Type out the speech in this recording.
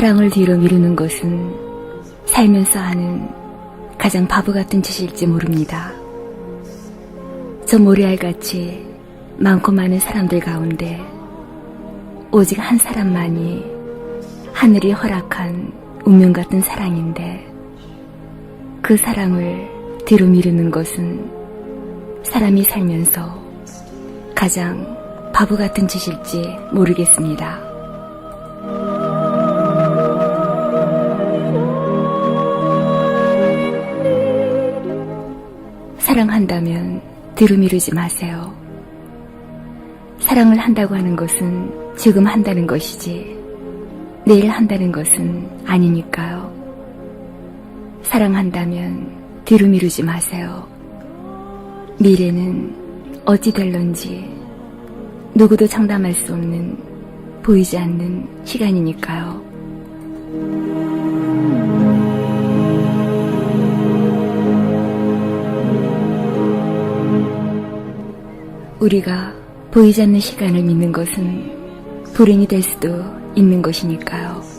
사랑을 뒤로 미루는 것은 살면서 하는 가장 바보 같은 짓일지 모릅니다. 저 모래알같이 많고 많은 사람들 가운데 오직 한 사람만이 하늘이 허락한 운명 같은 사랑인데 그 사랑을 뒤로 미루는 것은 사람이 살면서 가장 바보 같은 짓일지 모르겠습니다. 사랑한다면 미루지 마세요. 사랑을 한다고 하는 것은 지금 한다는 것이지 내일 한다는 것은 아니니까요. 사랑한다면 뒤로 미루지 마세요. 미래는 어찌 될런지 누구도 장담할 수 없는 보이지 않는 시간이니까요. 우리가 보이지 않는 시간을 믿는 것은 불행이 될 수도 있는 것이니까요.